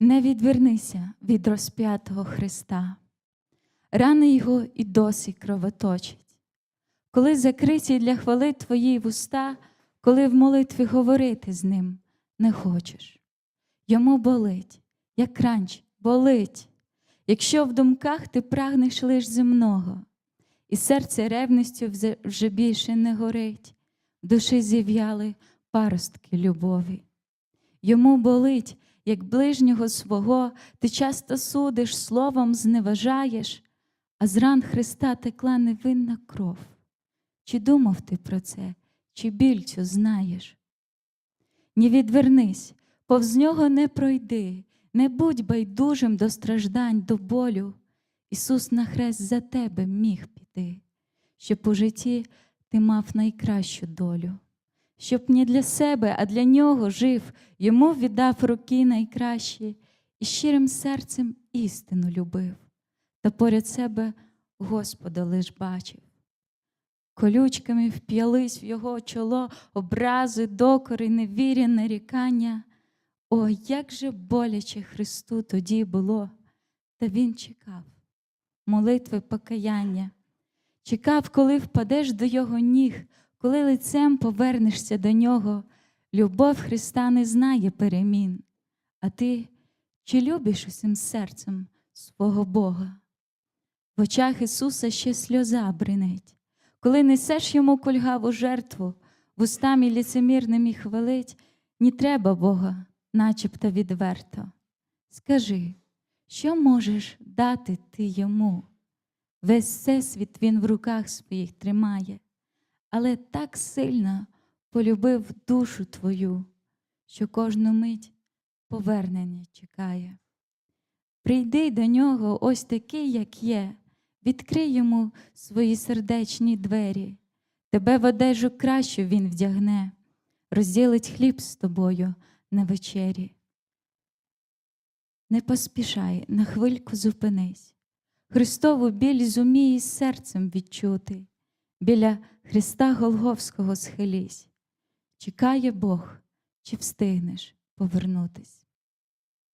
Не відвернися від розп'ятого Христа, рани Його і досі кровоточать. Коли закриті для хвали твої вуста, коли в молитві говорити з ним не хочеш. Йому болить, як ранч, болить, якщо в думках ти прагнеш лиш земного, і серце ревністю вже більше не горить, в душі зів'яли паростки любові. Йому болить, як ближнього свого, ти часто судиш, словом зневажаєш, а з ран Христа текла невинна кров. Чи думав ти про це, чи біль цю знаєш? Не відвернись, повз нього не пройди, не будь байдужим до страждань, до болю. Ісус на хрест за тебе міг піти, щоб у житті ти мав найкращу долю, щоб не для себе, а для нього жив, йому віддав руки найкращі і щирим серцем істину любив, та поряд себе Господа лиш бачив. Колючками вп'ялись в його чоло образи, докори, невірі, нарікання. О, як же боляче Христу тоді було, та Він чекав молитви покаяння, чекав, коли впадеш до Його ніг, коли лицем повернешся до Нього. Любов Христа не знає перемін, а ти чи любиш усім серцем свого Бога? В очах Ісуса ще сльоза бринить, коли несеш йому кульгаву жертву, вустами ліцемірними хвалить, ні треба Бога, начебто відверто. Скажи, що можеш дати ти йому? Весь всесвіт він в руках своїх тримає, але так сильно полюбив душу твою, що кожну мить повернення чекає. Прийди до нього ось такий, як є, відкрий йому свої сердечні двері, тебе в одежу кращу він вдягне, розділить хліб з тобою на вечері. Не поспішай, на хвильку зупинись. Христову біль зумій із серцем відчути, біля Христа Голговського схились. Чекає Бог, чи встигнеш повернутись.